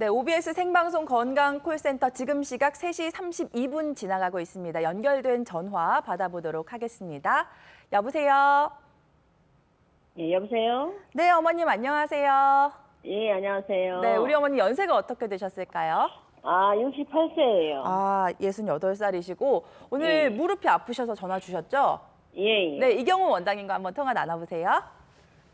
네, OBS 생방송 건강 콜센터 지금 시각 3시 32분 지나가고 있습니다. 연결된 전화 받아보도록 하겠습니다. 여보세요. 예, 여보세요? 네, 어머님 안녕하세요. 예, 안녕하세요. 네, 우리 어머니 연세가 어떻게 되셨을까요? 아, 68세예요. 아, 68살이시고 오늘 예. 무릎이 아프셔서 전화 주셨죠? 예, 예. 네, 이경훈 원장님과 한번 통화 나눠보세요.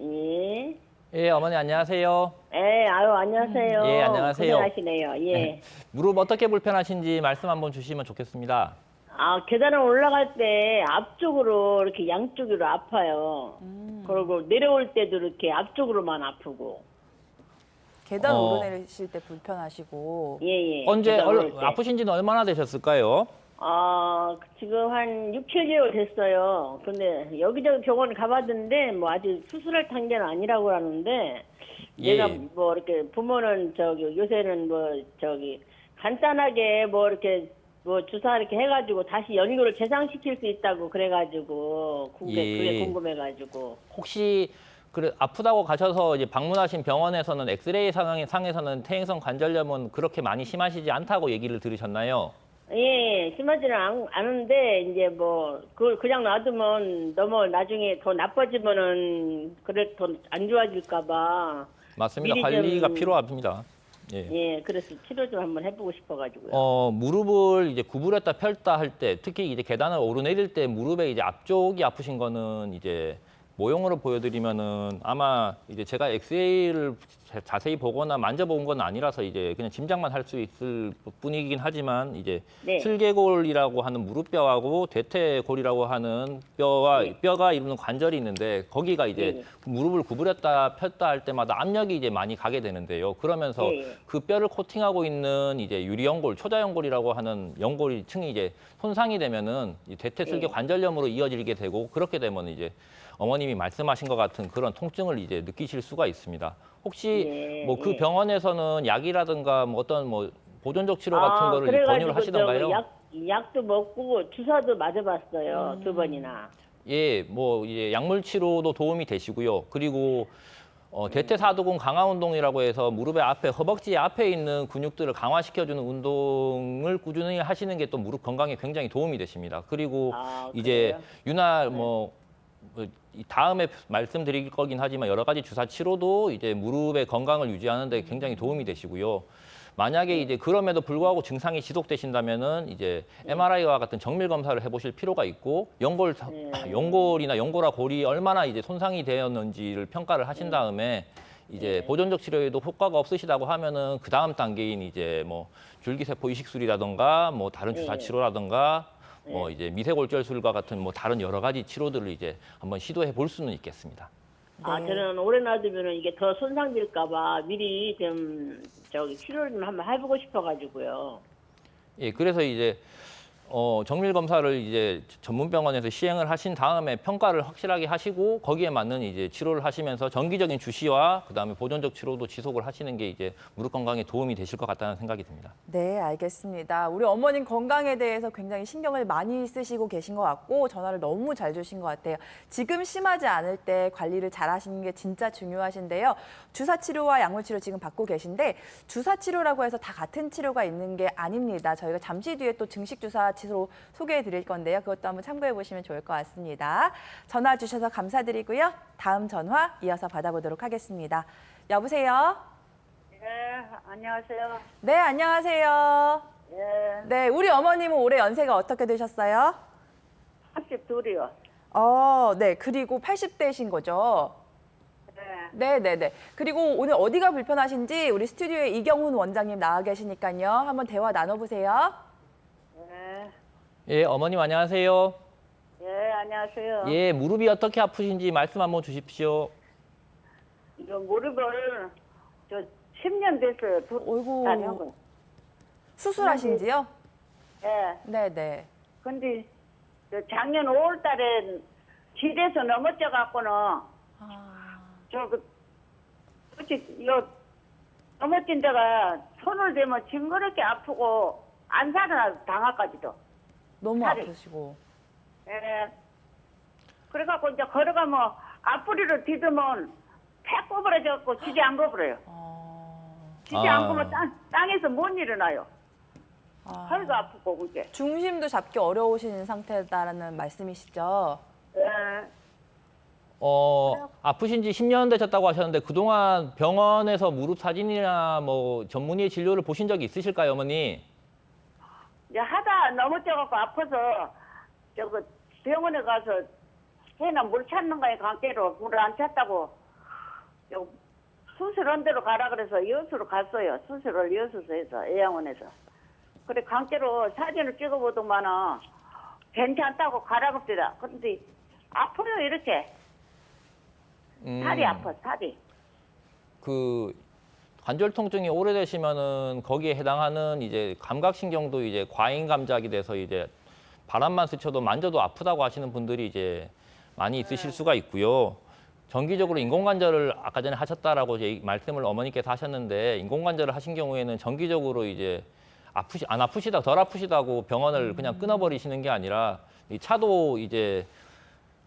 예. 예, 어머니 안녕하세요. 예, 아유, 안녕하세요. 예, 안녕하세요. 고생하시네요. 예. 네. 무릎 어떻게 불편하신지 말씀 한번 주시면 좋겠습니다. 아, 계단을 올라갈 때 앞쪽으로 이렇게 양쪽으로 아파요. 음. 그리고 내려올 때도 이렇게 앞쪽으로만 아프고. 계단 어. 오르내리실 때 불편하시고 예, 예. 언제 계단 얼, 오를 때. 아프신 지는 얼마나 되셨을까요? 아, 지금 한 6, 7개월 됐어요. 근데 여기저기 병원 가봤는데 뭐 아직 수술할 단계는 아니라고 하는데 예. 내가 뭐 이렇게 부모는 저기 요새는 뭐 저기 간단하게 뭐 이렇게 뭐 주사 이렇게 해가지고 다시 연골을 재상시킬 수 있다고 그래가지고 궁금 예. 그게 궁금해가지고 혹시 그래 아프다고 가셔서 이제 방문하신 병원에서는 엑스레이 상황, 상에서는 퇴행성 관절염은 그렇게 많이 심하시지 않다고 얘기를 들으셨나요? 예, 심하지는 않, 않은데 이제 뭐 그걸 그냥 놔두면 너무 나중에 더 나빠지면은 그래 더 안 좋아질까봐 맞습니다. 미리 관리가 좀- 필요합니다. 예. 예, 그래서 치료 좀 한번 해보고 싶어가지고요. 어, 무릎을 이제 구부렸다 펼다 할 때, 특히 이제 계단을 오르내릴 때 무릎에 이제 앞쪽이 아프신 거는 이제 모형으로 보여드리면은 아마 이제 제가 엑스레이를 자세히 보거나 만져본 건 아니라서 이제 그냥 짐작만 할 수 있을 뿐이긴 하지만 이제 네. 슬개골이라고 하는 무릎뼈하고 대퇴골이라고 하는 뼈와 네. 뼈가 이루는 관절이 있는데 거기가 이제 네. 무릎을 구부렸다 폈다 할 때마다 압력이 이제 많이 가게 되는데요. 그러면서 네. 그 뼈를 코팅하고 있는 이제 유리연골, 초자연골이라고 하는 연골이 층이 이제 손상이 되면은 이 대퇴 슬개 네. 관절염으로 이어지게 되고 그렇게 되면 이제 어머님이 말씀하신 것 같은 그런 통증을 이제 느끼실 수가 있습니다. 혹시 예, 뭐 그 예. 병원에서는 약이라든가 뭐 어떤 뭐 보존적 치료 같은 거를 아, 그래가지고 권유를 하시던가요? 약 약도 먹고 주사도 맞아봤어요 두 번이나. 예, 뭐 이제 약물 치료도 도움이 되시고요. 그리고 어, 대퇴사두근 강화 운동이라고 해서 무릎의 앞에 허벅지 앞에 있는 근육들을 강화시켜주는 운동을 꾸준히 하시는 게 또 무릎 건강에 굉장히 도움이 되십니다. 그리고 아, 이제 그래요? 유나 뭐, 뭐, 이 다음에 말씀드릴 거긴 하지만 여러 가지 주사 치료도 이제 무릎의 건강을 유지하는 데 굉장히 도움이 되시고요. 만약에 이제 그럼에도 불구하고 증상이 지속되신다면은 이제 MRI와 같은 정밀 검사를 해보실 필요가 있고 연골 사- 네. 연골이나 연골화 골이 얼마나 이제 손상이 되었는지를 평가를 하신 다음에 이제 보존적 치료에도 효과가 없으시다고 하면은 그 다음 단계인 이제 뭐 줄기세포 이식술이라던가 뭐 다른 주사 네. 치료라던가 뭐 이제 미세골절술과 같은 뭐 다른 여러 가지 치료들을 이제 한번 시도해 볼 수는 있겠습니다. 아 네. 저는 오래 놔두면은 이게 더 손상될까봐 미리 좀 저기 치료를 좀 한번 해보고 싶어가지고요. 예, 그래서 이제 어, 정밀 검사를 이제 전문 병원에서 시행을 하신 다음에 평가를 확실하게 하시고 거기에 맞는 이제 치료를 하시면서 정기적인 주시와 그다음에 보존적 치료도 지속을 하시는 게 이제 무릎 건강에 도움이 되실 것 같다는 생각이 듭니다. 네, 알겠습니다. 우리 어머님 건강에 대해서 굉장히 신경을 많이 쓰시고 계신 것 같고 전화를 너무 잘 주신 것 같아요. 지금 심하지 않을 때 관리를 잘 하시는 게 진짜 중요하신데요. 주사 치료와 약물 치료 지금 받고 계신데 주사 치료라고 해서 다 같은 치료가 있는 게 아닙니다. 저희가 잠시 뒤에 또 증식 주사 치료 소개해 드릴 건데요. 그것도 한번 참고해 보시면 좋을 것 같습니다. 전화 주셔서 감사드리고요. 다음 전화 이어서 받아보도록 하겠습니다. 여보세요? 네, 안녕하세요. 네, 안녕하세요. 예, 네, 우리 어머님은 올해 연세가 어떻게 되셨어요? 82이요. 어, 네. 그리고 80대신 거죠? 네, 네, 네, 네. 그리고 오늘 어디가 불편하신지 우리 스튜디오에 이경훈 원장님 나와 계시니까요. 한번 대화 나눠보세요. 네, 예, 어머님 안녕하세요. 예, 안녕하세요. 예, 무릎이 어떻게 아프신지 말씀 한번 주십시오. 이거 무릎을 저 10년 됐어요. 두, 어이구. 수술하신지요? 예, 네, 네. 근데 저 작년 5월 달에 길에서 넘어져 갖고는 아, 저그 그치 요 넘어진 데가 손을 대면 징그럽게 아프고 안 살아나 당하까지도. 너무 살이. 아프시고. 예. 그래갖고 이제 걸어가면 앞구리를 디디면 팩 꼬부러져갖고 지지 안 거부려요. 어, 지지 아. 않고면 땅, 땅에서 못 일어나요. 아, 허리가 아프고 그게. 중심도 잡기 어려우신 상태다라는 말씀이시죠? 예. 어, 아프신 지 10년 되셨다고 하셨는데 그동안 병원에서 무릎 사진이나 뭐 전문의 진료를 보신 적이 있으실까요, 어머니? 이제 하다 넘어져갖고 아파서 저거 병원에 가서 해나 물 찾는 거에 관계로 물을 안 찾다고 저 수술한 대로 가라 그래서 여수로 갔어요. 수술을 여수서 해서 애양원에서. 그래 관계로 사진을 찍어보더만은 괜찮다고 가라 그럽니다. 그런데 아파요 이렇게 음, 살이 아파 살이. 그 관절 통증이 오래되시면은 거기에 해당하는 이제 감각신경도 이제 과잉 감작이 돼서 이제 바람만 스쳐도 만져도 아프다고 하시는 분들이 이제 많이 있으실 수가 있고요. 정기적으로 인공관절을 아까 전에 하셨다라고 이제 말씀을 어머니께서 하셨는데 인공관절을 하신 경우에는 정기적으로 이제 아프시 안 아프시다 덜 아프시다고 병원을 그냥 끊어버리시는 게 아니라 이 차도 이제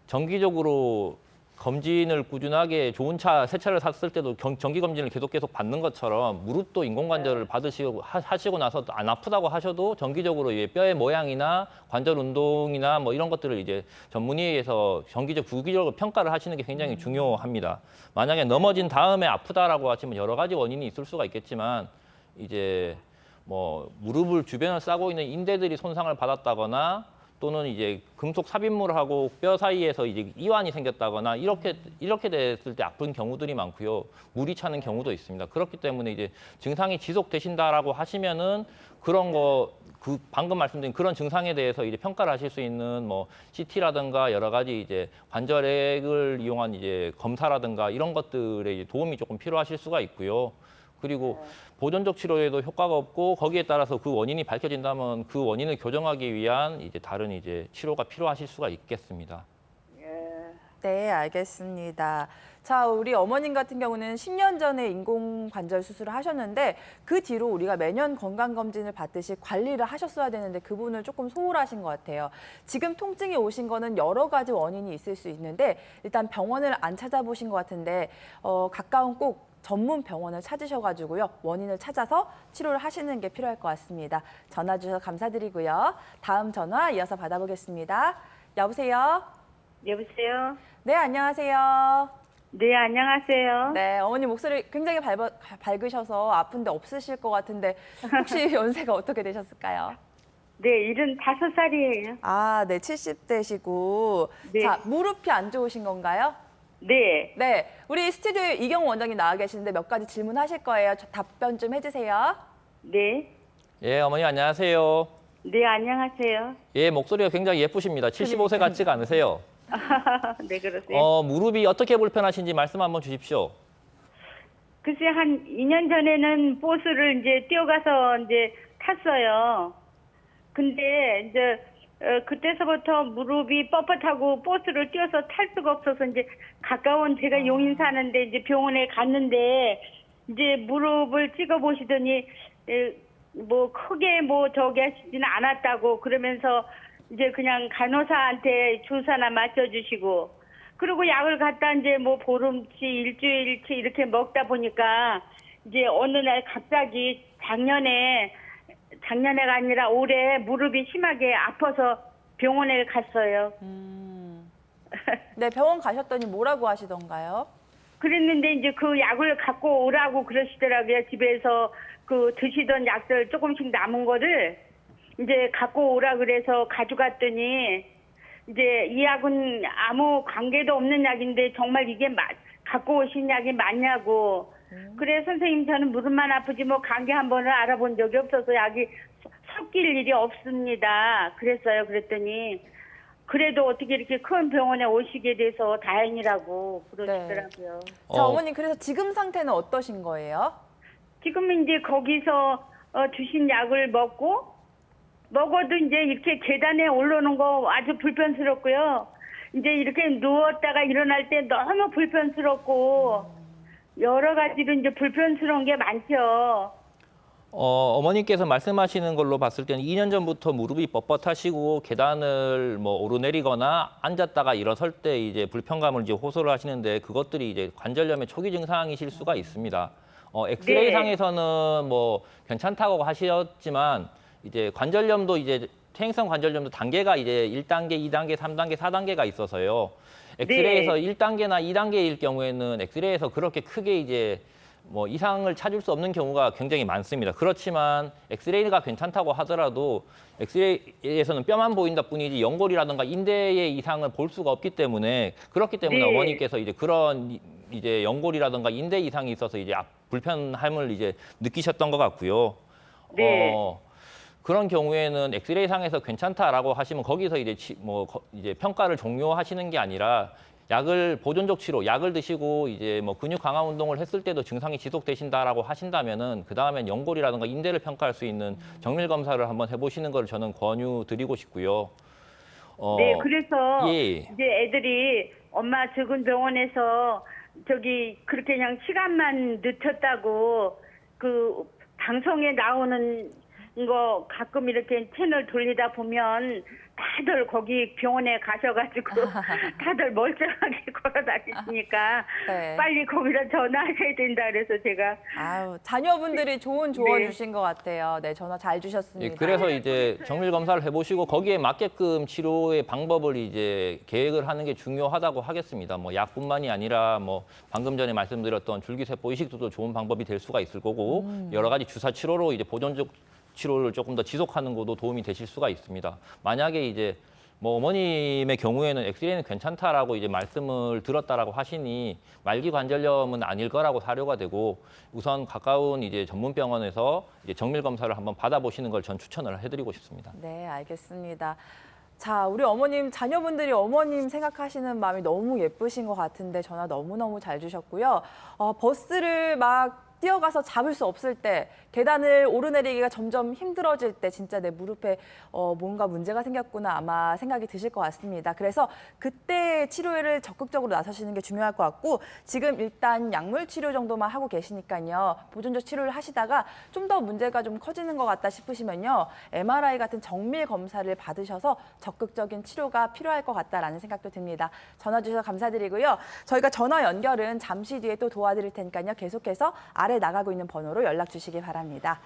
정기적으로 검진을 꾸준하게 좋은 차 새 차를 샀을 때도 경- 정기 검진을 계속 계속 받는 것처럼 무릎도 인공관절을 받으시고 하- 하시고 나서 안 아프다고 하셔도 정기적으로 이 뼈의 모양이나 관절 운동이나 뭐 이런 것들을 이제 전문의에서 정기적 주기적으로 평가를 하시는 게 굉장히 중요합니다. 만약에 넘어진 다음에 아프다라고 하시면 여러 가지 원인이 있을 수가 있겠지만 이제 뭐 무릎을 주변을 싸고 있는 인대들이 손상을 받았다거나 또는 이제 금속 삽입물하고 뼈 사이에서 이제 이완이 생겼다거나 이렇게 이렇게 됐을 때 아픈 경우들이 많고요. 물이 차는 경우도 있습니다. 그렇기 때문에 이제 증상이 지속되신다라고 하시면은 그런 거 그 방금 말씀드린 그런 증상에 대해서 이제 평가를 하실 수 있는 뭐 CT라든가 여러 가지 이제 관절액을 이용한 이제 검사라든가 이런 것들에 도움이 조금 필요하실 수가 있고요. 그리고 보존적 치료에도 효과가 없고 거기에 따라서 그 원인이 밝혀진다면 그 원인을 교정하기 위한 이제 다른 이제 치료가 필요하실 수가 있겠습니다. 예. 네, 알겠습니다. 자, 우리 어머님 같은 경우는 10년 전에 인공관절 수술을 하셨는데 그 뒤로 우리가 매년 건강검진을 받듯이 관리를 하셨어야 되는데 그 부분을 조금 소홀하신 것 같아요. 지금 통증이 오신 거는 여러 가지 원인이 있을 수 있는데 일단 병원을 안 찾아보신 것 같은데 어, 가까운 꼭 전문 병원을 찾으셔가지고요. 원인을 찾아서 치료를 하시는 게 필요할 것 같습니다. 전화 주셔서 감사드리고요. 다음 전화 이어서 받아보겠습니다. 여보세요? 여보세요. 네, 안녕하세요. 네 안녕하세요. 네, 어머니 목소리 굉장히 밝, 밝으셔서 아픈데 없으실 것 같은데 혹시 연세가 어떻게 되셨을까요? 네 일은 다섯 살이에요. 아, 네, 70대시고. 네. 자, 무릎이 안 좋으신 건가요? 네. 네, 우리 스튜디오에 이경우 원장님 나와 계시는데 몇 가지 질문하실 거예요. 저 답변 좀 해주세요. 네. 예, 어머니 안녕하세요. 네, 안녕하세요. 예, 목소리가 굉장히 예쁘십니다. 75세 같지가 않으세요. 네, 그러세요. 어, 무릎이 어떻게 불편하신지 말씀 한번 주십시오. 글쎄, 한 2년 전에는 버스를 이제 뛰어가서 이제 탔어요. 근데 이제, 어, 그때서부터 무릎이 뻣뻣하고 버스를 뛰어서 탈 수가 없어서 이제 가까운 제가 용인 사는데 이제 병원에 갔는데 이제 무릎을 찍어 보시더니 뭐 크게 뭐 저기 하시지는 않았다고 그러면서 이제 그냥 간호사한테 주사나 맞춰주시고 그리고 약을 갖다 이제 뭐 보름치 일주일치 이렇게 먹다 보니까 이제 어느 날 갑자기 작년에 작년에가 아니라 올해 무릎이 심하게 아파서 병원에 갔어요. 음. 네, 병원 가셨더니 뭐라고 하시던가요? 그랬는데 이제 그 약을 갖고 오라고 그러시더라고요. 집에서 그 드시던 약들 조금씩 남은 거를 이제 갖고 오라 그래서 가져갔더니 이제 이 약은 아무 관계도 없는 약인데 정말 이게 마- 갖고 오신 약이 맞냐고. 그래 선생님 저는 무릎만 아프지 뭐 관계 한 번을 알아본 적이 없어서 약이 섞- 섞일 일이 없습니다. 그랬어요. 그랬더니 그래도 어떻게 이렇게 큰 병원에 오시게 돼서 다행이라고 그러시더라고요. 자, 어. 어머님 그래서 지금 상태는 어떠신 거예요? 지금 이제 거기서 어, 주신 약을 먹고 먹어도 이제 이렇게 계단에 올라오는 거 아주 불편스럽고요. 이제 이렇게 누웠다가 일어날 때 너무 불편스럽고 여러 가지로 이제 불편스러운 게 많죠. 어, 어머님께서 말씀하시는 걸로 봤을 때는 2년 전부터 무릎이 뻣뻣하시고 계단을 뭐 오르내리거나 앉았다가 일어설 때 이제 불편감을 이제 호소를 하시는데 그것들이 이제 관절염의 초기 증상이실 수가 있습니다. 어, 엑스레이 네. 상에서는 뭐 괜찮다고 하셨지만 이제 관절염도 이제 퇴행성 관절염도 단계가 이제 1단계, 2단계, 3단계, 4단계가 있어서요. 엑스레이에서 네. 1단계나 2단계일 경우에는 엑스레이에서 그렇게 크게 이제 뭐 이상을 찾을 수 없는 경우가 굉장히 많습니다. 그렇지만 엑스레이가 괜찮다고 하더라도 엑스레이에서는 뼈만 보인다 뿐이지 연골이라든가 인대의 이상을 볼 수가 없기 때문에 그렇기 때문에 네. 어머니께서 이제 그런 이- 이제 연골이라든가 인대 이상이 있어서 이제 앞- 불편함을 이제 느끼셨던 것 같고요. 네. 어, 그런 경우에는 엑스레이 상에서 괜찮다라고 하시면 거기서 이제 치- 뭐 거- 이제 평가를 종료하시는 게 아니라 약을 보존적 치료, 약을 드시고 이제 뭐 근육 강화 운동을 했을 때도 증상이 지속되신다라고 하신다면은 그 다음엔 연골이라든가 인대를 평가할 수 있는 정밀 검사를 한번 해보시는 걸 저는 권유드리고 싶고요. 어, 네, 그래서 예. 이제 애들이 엄마 적은 병원에서 저기 그렇게 그냥 시간만 늦췄다고 그 방송에 나오는 거 가끔 이렇게 채널 돌리다 보면 다들 거기 병원에 가셔가지고 다들 멀쩡하게 걸어 다니시니까 네. 빨리 거기다 전화하셔야 된다 그래서 제가 아유, 자녀분들이 좋은 조언 네. 주신 것 같아요. 네, 전화 잘 예, 주셨습니다. 그래서 이제 정밀 검사를 해보시고 거기에 맞게끔 치료의 방법을 이제 계획을 하는 게 중요하다고 하겠습니다. 뭐 약뿐만이 아니라 뭐 방금 전에 말씀드렸던 줄기세포 이식도 좋은 방법이 될 수가 있을 거고 여러 가지 주사 치료로 이제 보존적 치료를 조금 더 지속하는 것도 도움이 되실 수가 있습니다. 만약에 이제 뭐 어머님의 경우에는 엑스레이는 괜찮다라고 이제 말씀을 들었다라고 하시니 말기 관절염은 아닐 거라고 사료가 되고 우선 가까운 이제 전문 병원에서 이제 정밀 검사를 한번 받아보시는 걸 전 추천을 해드리고 싶습니다. 네, 알겠습니다. 자, 우리 어머님, 자녀분들이 어머님 생각하시는 마음이 너무 예쁘신 것 같은데 전화 너무너무 잘 주셨고요. 어, 버스를 막 뛰어가서 잡을 수 없을 때, 계단을 오르내리기가 점점 힘들어질 때 진짜 내 무릎에 어, 뭔가 문제가 생겼구나 아마 생각이 드실 것 같습니다. 그래서 그때 치료를 적극적으로 나서시는 게 중요할 것 같고 지금 일단 약물 치료 정도만 하고 계시니까요. 보존적 치료를 하시다가 좀 더 문제가 좀 커지는 것 같다 싶으시면요. MRI 같은 정밀 검사를 받으셔서 적극적인 치료가 필요할 것 같다라는 생각도 듭니다. 전화 주셔서 감사드리고요. 저희가 전화 연결은 잠시 뒤에 또 도와드릴 테니까요. 계속해서 아래 나가고 있는 번호로 연락 주시기 바랍니다.